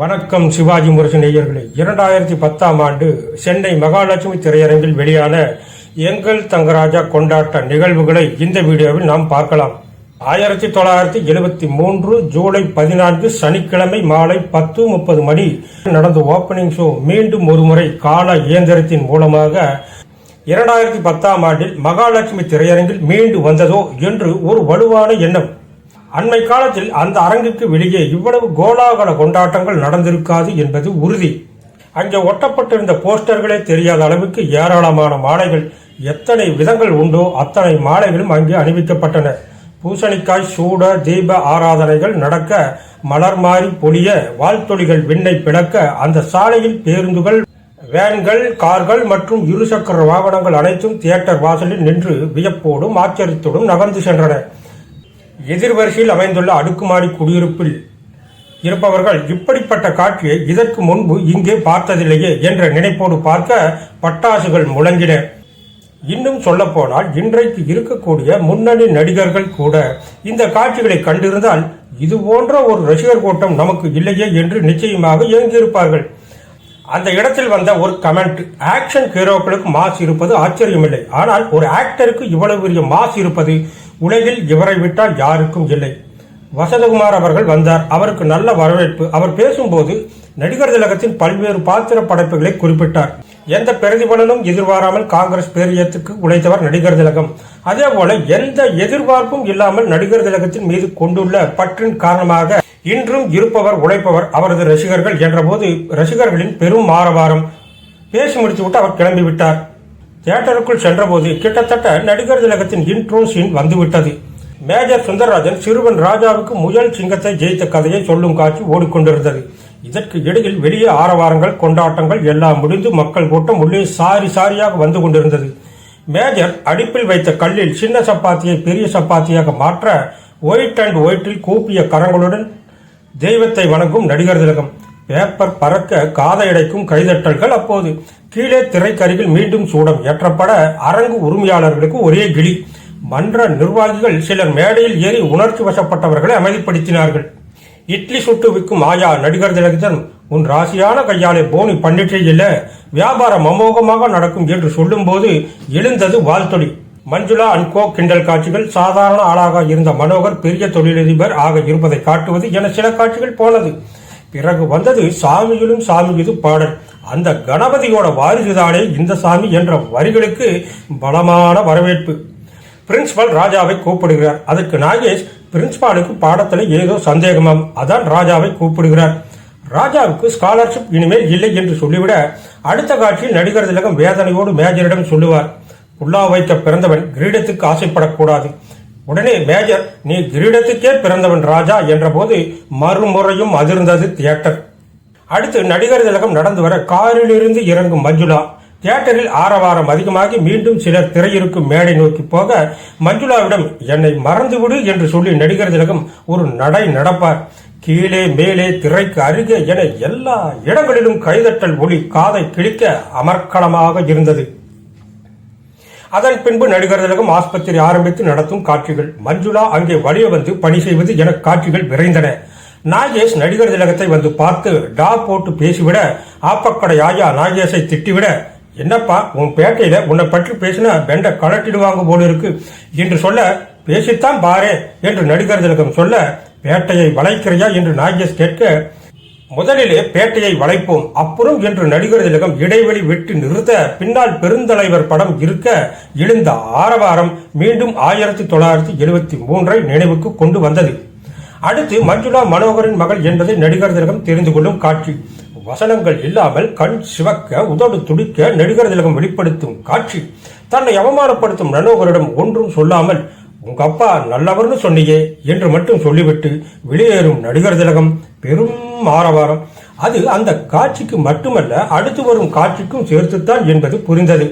வணக்கம் சிவாஜி முரசு நேயர்களே. இரண்டாயிரத்தி பத்தாம் ஆண்டு சென்னை மகாலட்சுமி திரையரங்கில் வெளியான எங்கள் தங்கராஜா கொண்டாட்ட நிகழ்வுகளை இந்த வீடியோவில் நாம் பார்க்கலாம். ஆயிரத்தி தொள்ளாயிரத்தி எழுபத்தி மூன்று ஜூலை பதினான்கு சனிக்கிழமை மாலை பத்து முப்பது மணி நடந்த ஓப்பனிங் ஷோ மீண்டும் ஒருமுறை கால இயந்திரத்தின் மூலமாக இரண்டாயிரத்தி பத்தாம் ஆண்டில் மகாலட்சுமி திரையரங்கில் மீண்டு வந்ததோ என்று ஒரு வலுவான எண்ணம் அண்மை காலத்தில் அந்த அரங்குக்கு வெளியே இவ்வளவு கோலாகல கொண்டாட்டங்கள் நடந்திருக்காது என்பது உறுதி. அங்கே ஒட்டப்பட்டிருந்த போஸ்டர்களே தெரியாத அளவுக்கு ஏராளமான மாலைகள் எத்தனை விதங்கள் உண்டோ அத்தனை மாலைகளும் அங்கே அணிவிக்கப்பட்டன. பூசணிக்காய் சூட தீப ஆராதனைகள் நடக்க மலர் மாறி பொழிய வாழ்த்தொழிகள் விண்ணை பிளக்க அந்த சாலையில் பேருந்துகள் வேன்கள் கார்கள் மற்றும் இருசக்கர வாகனங்கள் அனைத்தும் தியேட்டர் வாசலில் நின்று வியப்போடும் ஆச்சரியத்தோடும் நகர்ந்து சென்றன. எதிர்வரிசையில் அமைந்துள்ள அடுக்குமாடி குடியிருப்பில் இருப்பவர்கள் இப்படிப்பட்ட காட்சியை இதற்கு முன்பு இங்கே பார்த்ததில்லையே என்ற நினைப்போடு பார்க்க பட்டாசுகள் முழங்கின. இன்னும் சொல்லப்போனால் இன்றைக்கு இருக்கக்கூடிய முன்னணி நடிகர்கள் கூட இந்த காட்சிகளை கண்டிருந்தால் இது போன்ற ஒரு ரசிகர் கூட்டம் நமக்கு இல்லையே என்று நிச்சயமாக இயங்கியிருப்பார்கள். அந்த இடத்தில் வந்த ஒரு கமெண்ட் ஆக்ஷன் ஹீரோக்களுக்கு மாஸ் இருப்பது ஆச்சரியமில்லை. ஆனால் ஒரு ஆக்டருக்கு இவ்வளவு பெரிய மாஸ் இருப்பது உலகில் இவரை விட்டால் யாருக்கும் இல்லை. வசந்தகுமார் அவர்கள் வந்தார். அவருக்கு நல்ல வரவேற்பு. அவர் பேசும்போது நடிகர் திலகத்தின் பல்வேறு பாத்திர படைப்புகளை குறிப்பிட்டார். எந்த பிரதிபலனும் எதிர்பாராமல் காங்கிரஸ் பேரியத்துக்கு உழைத்தவர் நடிகர் திலகம். அதே போல எந்த எதிர்பார்ப்பும் இல்லாமல் நடிகர் திலகத்தின் மீது கொண்டுள்ள பற்றின் காரணமாக இன்றும் இருப்பவர் உழைப்பவர் அவரது ரசிகர்கள் என்றபோது ரசிகர்களின் பெரும் ஆரவாரம். பேசி முடித்துவிட்டு அவர் கிளம்பிவிட்டார். தியேட்டருக்குள் சென்றபோது கிட்டத்தட்ட நடிகர் திலகத்தின் இன்ட்ரோ சீன் வந்துவிட்டது. மேஜர் சுந்தரராஜன் சிறுவன் ராஜாவுக்கு முயல் சிங்கத்தை ஜெயித்த கதையை சொல்லும் காட்சி ஓடிக்கொண்டிருந்தது. இதற்கு இடையில் வெளியே ஆரவாரங்கள் கொண்டாட்டங்கள் எல்லாம் முடிந்து மக்கள் கூட்டம் உள்ளே சாரி சாரியாக வந்து கொண்டிருந்தது. மேஜர் அடிப்பில் வைத்த கல்லில் சின்ன சப்பாத்தியை பெரிய சப்பாத்தியாக மாற்ற ஒயிட் அண்ட் ஒயிட்டில் கூப்பிய கரங்களுடன் தெய்வத்தை வணங்கும் நடிகர் திலகம். பேப்பர் பறக்க காதையடைக்கும் கைதட்டல்கள் அப்போது. கீழே திரைக்கருகில் மீண்டும் சூடம் ஏற்றப்பட அரங்கு உரிமையாளர்களுக்கு ஒரே கிளி. மன்ற நிர்வாகிகள் சிலர் மேடையில் ஏறி உணர்ச்சி வசப்பட்டவர்களை அமைதிப்படுத்தினார்கள். இட்லி சுட்டு விற்கும் ஆயா நடிகர் திலகத்தன் உன் ராசியான கையாலே போனி பண்ணிட்டே இல்லை வியாபாரம் அமோகமாக நடக்கும் என்று சொல்லும்போது எழுந்தது வாழ்த்தொழி மஞ்சுளா அண்ட் கோ கிண்டல் காட்சிகள் சாதாரண ஆளாக இருந்த மனோகர் பெரிய தொழிலதிபர் ஆக இருப்பதை காட்டுவது என சில காட்சிகள் போனது பிறகு வந்தது சாமியிலும் சாமி இது பாடல். அந்த கணபதியோட வாரிசுதானே இந்த சாமி என்ற வரிகளுக்கு பலமான வரவேற்பு. பிரின்ஸ்பால் ராஜாவை கூப்பிடுகிறார். அதற்கு நாகேஷ் பிரின்சிபாலுக்கு பாடத்தில் ஏதோ சந்தேகமாம். அதான் ராஜாவை கூப்பிடுகிறார். ராஜாவுக்கு ஸ்காலர்ஷிப் இனிமேல் இல்லை என்று சொல்லிவிட அடுத்த காட்சியில் நடிகர் திலகம் வேதனையோடு மேஜரிடம் சொல்லுவார். உள்ளா வைக்க பிறந்தவன் கிரீடத்துக்கு ஆசைப்படக்கூடாது. உடனே மேஜர் நீ கிரீடத்துக்கே பிறந்தவன் ராஜா என்றபோது மறுமுறையும் அதிர்ந்தது தியேட்டர். அடுத்து நடிகர் திலகம் நடந்து வர காரிலிருந்து இறங்கும் மஞ்சுளா. தியேட்டரில் ஆரவாரம் அதிகமாகி மீண்டும் சிலர் திரையிருக்கும் மேடை நோக்கி போக மஞ்சுளாவிடம் என்னை மறந்துவிடு என்று சொல்லி நடிகர் திலகம் ஒரு நடை நடப்பார். கீழே மேலே திரைக்கு அருகே என எல்லா இடங்களிலும் கைதட்டல் ஒளி காதை கிழிக்க அமர்க்களமாக இருந்தது. அதன் பின்பு நடிகர் திலகம் ஆஸ்பத்திரி ஆரம்பித்து நடத்தும் காட்சிகள். மஞ்சுளா அங்கே வழிய வந்து பணி செய்வது என காட்சிகள் விரைந்தன. நாகேஷ் நடிகர் திலகத்தை வந்து பார்த்து டா போட்டு பேசிவிட ஆப்பக்கடை ஆயா நாகேஷை திட்டிவிட. என்னப்பா உன் பேட்டையில உன்னை பற்றி பேசினா பெண்டை கலட்டிடுவாங்க போல இருக்கு. என்று சொல்ல பேசித்தான் பாரே என்று நடிகர் திலகம் சொல்ல பேட்டையை வளைக்கிறையா? என்று நாகேஷ் கேட்க முதலிலே பேட்டையை வளைப்போம். அப்புறம் என்று நடிகர் திலகம் இடைவெளி விட்டு நிறுத்த பின்னால் பெருந்தலைவர் படம் இருக்க எழுந்த ஆரவாரம் மீண்டும் ஆயிரத்தி தொள்ளாயிரத்தி எழுபத்தி மூன்றை நினைவுக்கு கொண்டு வந்தது. அடுத்து மஞ்சுளா மனோகரின் மகள் என்பதை நடிகர் திலகம் தெரிந்து கொள்ளும் காட்சி. வசனங்கள் இல்லாமல் கண் சிவக்க உதடு துடிக்க நடிகர் திலகம் வெளிப்படுத்தும் காட்சி. தன்னை அவமானப்படுத்தும் மனோகரிடம் ஒன்றும் சொல்லாமல் உங்க அப்பா நல்லவர்னு சொன்னியே என்று மட்டும் சொல்லிவிட்டு வெளியேறும் நடிகர் திலகம் பெரும் ஆரவாரம். அது அந்த காட்சிக்கு மட்டுமல்ல அடுத்து வரும் காட்சிக்கும் சேர்த்துத்தான் என்பது புரிந்தது.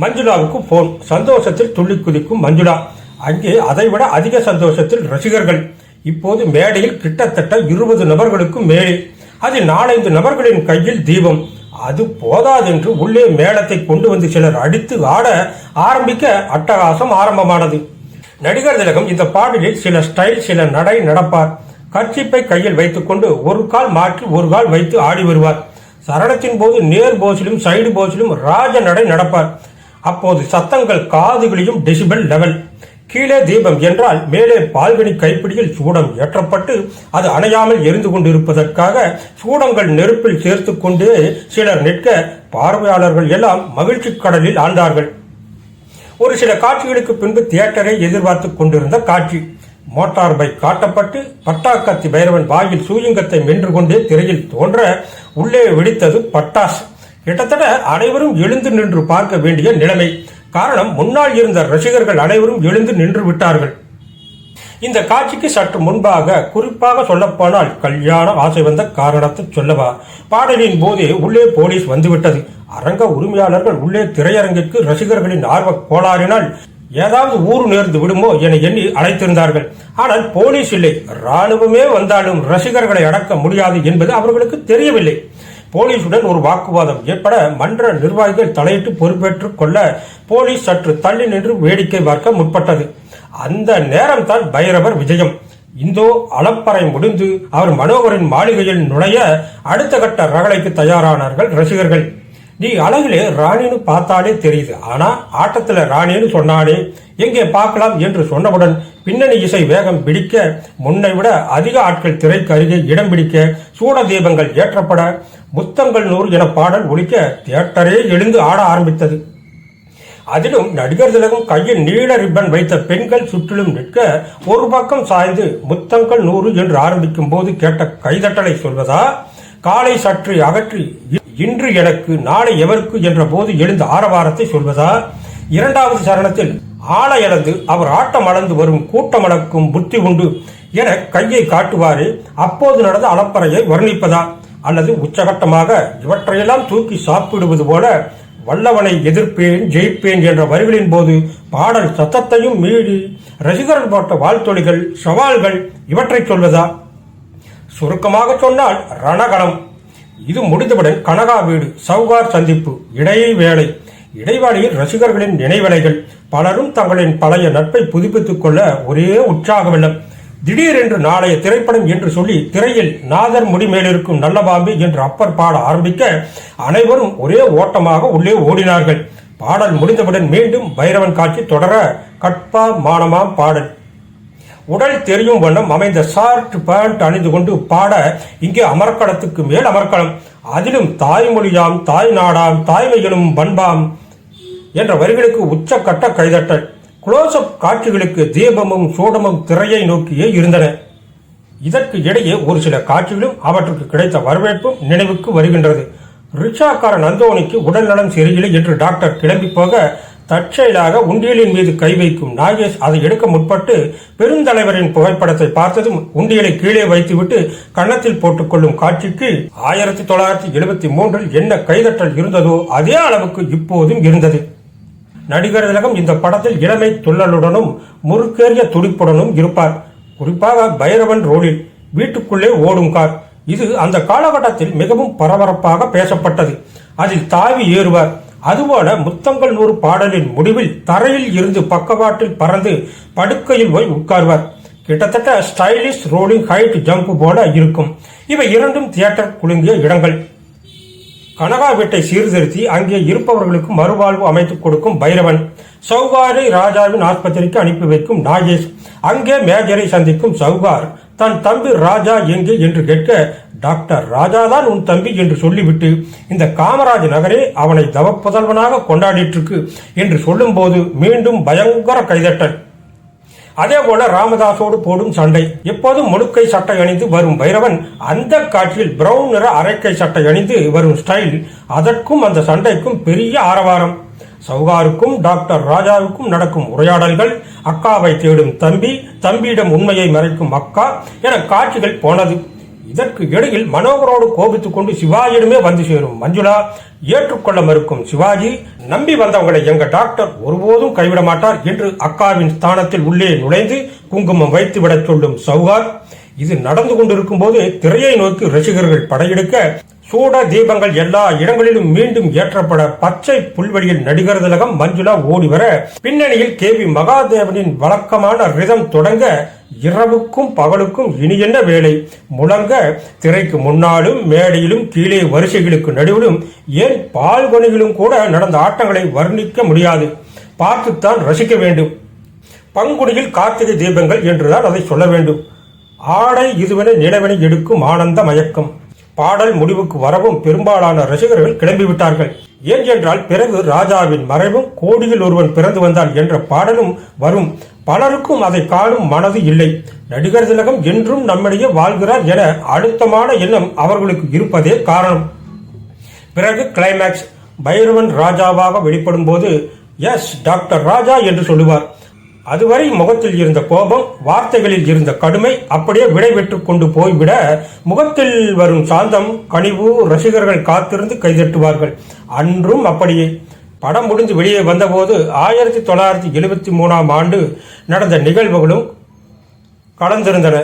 மஞ்சுளாவுக்கு போன் சந்தோஷத்தில் துள்ளி குதிக்கும் மஞ்சுளா. அங்கே அதைவிட அதிக சந்தோஷத்தில் ரசிகர்கள். இப்போது மேடையில் கிட்டத்தட்ட இருபது நபர்களுக்கும் மேலே அதில் நாலஞ்சு நபர்களின் கையில் தீபம். அது போதாதென்று உள்ளே மேளத்தை கொண்டு வந்து சிலர் அடித்து ஆட ஆரம்பிக்க அட்டகாசம் ஆரம்பமானது. நடிகர் திலகம் இந்த பாடலில் சில ஸ்டைல் சில நடை நடப்பார். கர்ச்சிப்பை கையில் வைத்துக்கொண்டு ஒரு கால் மாற்றி ஒரு கால் வைத்து ஆடி வருவார். சரணத்தின் போது நேர் போஸிலும் சைடு போஸிலும் ராஜ நடை நடப்பார். அப்போது சத்தங்கள் காதுகளிலும் டெசிபல் லெவல் கீழே தீபம் என்றால் மேலே பால்கனி கைப்பிடியில் சூடம் ஏற்றப்பட்டு அது அணையாமல் எரிந்து கொண்டிருப்பதற்காக சூடங்கள் நெருப்பில் சேர்த்து கொண்டே சிலர் நிற்க பார்வையாளர்கள் எல்லாம் மகிழ்ச்சி கடலில் ஆழ்ந்தார்கள். ஒரு சில காட்சிகளுக்கு பின்பு தியேட்டரை எதிர்பார்த்து கொண்டிருந்த காட்சி. மோட்டார் பைக் காட்டப்பட்டு பட்டாக்கத்தி பைரவன் வாயில் சூயங்கத்தை மென்று கொண்டே திரையில் தோன்ற உள்ளே வெடித்தது பட்டாசு. கிட்டத்தட்ட அனைவரும் எழுந்து நின்று பார்க்க வேண்டிய நிலைமை. காரணம் முன்னால் இருந்த ரசிகர்கள் அனைவரும் எழுந்து நின்று விட்டார்கள். இந்த காட்சிக்கு சற்று முன்பாக குறிப்பாக சொல்லப்போனால் கல்யாண ஆசை வந்த காரணத்தை சொல்லவா. பாடலின் போதே உள்ளே போலீஸ் வந்துவிட்டது. அரங்க உரிமையாளர்கள் உள்ளே திரையரங்கிற்கு ரசிகர்களின் ஆர்வ கோளாறினால் ஏதாவது ஊர் நேர்ந்து விடுமோ என எண்ணி அழைத்திருந்தார்கள். ஆனால் போலீஸ் இல்லை. ராணுவமே வந்தாலும் ரசிகர்களை அடக்க முடியாது என்பது அவர்களுக்கு தெரியவில்லை. போலீசுடன் ஒரு வாக்குவாதம் ஏற்பட மன்ற நிர்வாகிகள் தலையிட்டு பொறுப்பேற்றுக் கொள்ள போலீஸ் சற்று தள்ளி நின்று வேடிக்கை பார்க்க முற்பட்டது. அந்த நேரம்தான் பைரவர் விஜயம். இந்தோ அலப்பறை முடிந்து அவர் மனோகரின் மாளிகையில் நுழைய அடுத்த கட்ட ரகளைக்கு தயாரானார்கள் ரசிகர்கள். நீ அழகிலே ராணின்னு பார்த்தாலே தெரியுது. ஆனால் ஆட்டத்தில் ராணின்னு சொன்னானே எங்கே பார்க்கலாம் என்று சொன்னவுடன் பின்னணி இசை வேகம் பிடிக்க முன்னை விட அதிக ஆட்கள் திரைக்கு அருகே இடம் பிடிக்க சூட தீபங்கள் ஏற்றப்பட முத்தங்கள் நூறு என பாடல் ஒலிக்க தியேட்டரே எழுந்து ஆட ஆரம்பித்தது. அதிலும் நடிகர் திலகம் கையில் நீள ரிப்பன் வைத்த பெண்கள் சுற்றிலும் நிற்க ஒரு பக்கம் சாய்ந்து முத்தங்கள் நூறு என்று ஆரம்பிக்கும் போது கேட்ட கைதட்டலை சொல்வதா? காலை சற்று அகற்றி இன்று எனக்கு நாளை எவருக்கு என்ற போது எழுந்த ஆரவாரத்தை சொல்வதா? இரண்டாவது சரணத்தில் ஆள இழந்து அவர் ஆட்டம் அளந்து வரும் கூட்டம் அளக்கும் புத்தி உண்டு என கையை காட்டுவாரே அப்போது நடந்த அலப்பறையை வர்ணிப்பதா? அல்லது உச்சகட்டமாக இவற்றையெல்லாம் தூக்கி சாப்பிடுவது போல வல்லவனை எதிர்ப்பேன் ஜெயிப்பேன் என்ற வரிகளின் போது பாடல் சத்தத்தையும் மீறி ரசிகர்கள் போட்ட வாழ்த்தொழிகள் சவால்கள் இவற்றை சொல்வதா? சுருக்கமாக சொன்னால் ரணகலம் இது முடிந்தவுடன் கனகா வீடு சவுகார் சந்திப்பு இடைவேளை இடைவாளியில் ரசிகர்களின் நினைவலைகள். பலரும் தங்களின் பழைய நட்பை புதுப்பித்துக் கொள்ள ஒரே உற்சாக வெள்ளம் திடீரென்று நாளைய திரைப்படம் என்று சொல்லி திரையில் நாதர் முடிமேலிருக்கும் நல்ல பாம்பு என்று அப்பர் பாட ஆரம்பிக்க அனைவரும் ஒரே ஓட்டமாக உள்ளே ஓடினார்கள். பாடல் முடிந்தவுடன் மீண்டும் பைரவன் காட்சி தொடர கட்பா மானமாம் பாடல். உடல் தெரியும் வண்ணம் அமைந்த ஷார்ட் பேண்ட் அணிந்து கொண்டு பாட இங்கே அமர்க்களத்துக்கு மேல் அமர்க்களம். அதிலும் தாய்மொழியாம் தாய் நாடாம் தாய்மையிலும் பண்பாம் என்ற வரிகளுக்கு உச்சக்கட்ட கைதட்டல். குளோசப் காட்சிகளுக்கு தீபமும் சூடமும் திரையை நோக்கியே இருந்தன. இதற்கு இடையே ஒரு சில காட்சிகளும் அவற்றுக்கு கிடைத்த வரவேற்பும் நினைவுக்கு வருகின்றது. ரிக்ஷாக்காரன் நந்தோனிக்கு உடல்நலம் சரியில்லை என்று டாக்டர் கிளம்பி போக தற்செயலாக உண்டியலின் மீது கை வைக்கும் நாகேஷ் அதை எடுக்க முற்பட்டு பெருந்தலைவரின் புகைப்படத்தை பார்த்ததும் உண்டியலை கீழே வைத்துவிட்டு கன்னத்தில் போட்டுக்கொள்ளும் காட்சிக்கு ஆயிரத்தி தொள்ளாயிரத்தி எழுபத்தி மூன்றில் என்ன கைதட்டல் இருந்ததோ அதே அளவுக்கு இப்போதும் இருந்தது. நடிகர் திலகம் இந்த படத்தில் இளமை துள்ளலுடனும் முறுக்கேறிய துடிப்புடனும் இருப்பார். குறிப்பாக பைரவன் ரோலில் வீட்டுக்குள்ளே ஓடும் கார். இது அந்த காலகட்டத்தில் மிகவும் பரபரப்பாக பேசப்பட்டது. அதில் தாவி ஏறுவார். அதுபோல முத்தங்கள் நூறு பாடலின் முடிவில் தரையில் இருந்து பக்கவாட்டில் பறந்து படுக்கையில் போய் உட்கார்வார். கிட்டத்தட்ட ஸ்டைலிஷ் ரோலிங் ஹைட் ஜம்ப் போல இருக்கும். இவை இரண்டும் தியேட்டர் குலுங்கிய இடங்கள். கனகா வீட்டை சீர்திருத்தி அங்கே இருப்பவர்களுக்கு மறுவாழ்வு அமைத்துக் கொடுக்கும் பைரவன். சௌகாரை ராஜாவின் ஆஸ்பத்திரிக்கு அனுப்பி வைக்கும் நாகேஷ். அங்கே மேஜரை சந்திக்கும் சௌகார். தன் தம்பி ராஜா எங்கே என்று கேட்க டாக்டர் ராஜாதான் உன் தம்பி என்று சொல்லிவிட்டு இந்த காமராஜ் நகரே அவனை தவப்புதல்வனாக கொண்டாடிட்டு என்று சொல்லும்போது மீண்டும் பயங்கர கைதட்டல். அதே போல ராமதாசோடு போடும் சண்டை. எப்போதும் முழுக்கை சட்டை அணிந்து வரும் பைரவன் அந்த காட்சியில் பிரவுன் நிற அரைக்கை சட்டை அணிந்து வரும் ஸ்டைல். அதற்கும் அந்த சண்டைக்கும் பெரிய ஆரவாரம். சவுகாருக்கும் டாக்டர் ராஜாவுக்கும் நடக்கும் உரையாடல்கள் அக்காவை தேடும் தம்பி தம்பியிடம் உண்மையை மறைக்கும் அக்கா என காட்சிகள் போனது. இதற்கு இடையில் மனோகரோடு கோபித்துக் கொண்டு சிவாஜியிடமே வந்து சேரும் மஞ்சுளா. ஏற்றுக்கொள்ள மறுக்கும் சிவாஜி நம்பி வந்தவங்களை எங்க டாக்டர் ஒருபோதும் கைவிட மாட்டார் என்று அக்காவின் ஸ்தானத்தில் உள்ளே நுழைந்து குங்குமம் வைத்து விடச் சொல்லும் சௌகார் இது நடந்து கொண்டிருக்கும் போது திரையை நோக்கி ரசிகர்கள் படையெடுக்க சூட தீபங்கள் எல்லா இடங்களிலும் மீண்டும் ஏற்றப்பட பச்சை புல்வெளியில் நடிகர் திலகம் மஞ்சுளா ஓடிவர பின்னணியில் கே வி மகாதேவனின் வழக்கமான ரிதம் தொடங்க இரவுக்கும் பகலுக்கும் இனி என்ன வேலை? முழங்க திரைக்கு முன்னாலும் மேடையிலும் கீழே வரிசைகளுக்கு நடுவிலும் ஏன் பால்கனியிலும் கூட நடந்த ஆட்டங்களை வர்ணிக்க முடியாது? பார்த்துத்தான் ரசிக்க வேண்டும். பங்குனியில் கார்த்திகை தீபங்கள் என்றுதான் அதை சொல்ல வேண்டும். ஆடை இதுவென நிலவென எடுக்கும் ஆனந்த மயக்கம். பாடல் முடிவுக்கு வரவும் பெரும்பாலான ரசிகர்கள் கிளம்பிவிட்டார்கள் ஏன் என்றால் பிறகு ராஜாவின் மறைவும் கோடியில் ஒருவன் பிறந்து வந்தான் என்ற பாடலும் வரும். பலருக்கும் அதை காணும் மனது இல்லை. நடிகர் திலகம் என்றும் நம்மிடையே வாழ்கிறார் என அழுத்தமான எண்ணம் அவர்களுக்கு இருப்பதே காரணம். பிறகு கிளைமேக்ஸ் பைரவன் ராஜாவாக வெளிப்படும் போது எஸ் டாக்டர் ராஜா என்று சொல்லுவார். அதுவரை முகத்தில் இருந்த கோபம் வார்த்தைகளில் இருந்த கடுமை அப்படியே விடைபெற்று கொண்டு போய்விட முகத்தில் வரும் சாந்தம் கனிவு ரசிகர்கள் காத்திருந்து கைதட்டுவார்கள். அன்றும் அப்படியே. படம் முடிந்து வெளியே வந்தபோது ஆயிரத்தி தொள்ளாயிரத்தி எழுபத்தி மூணாம் ஆண்டு நடந்த நிகழ்வுகளும் கலந்திருந்தன.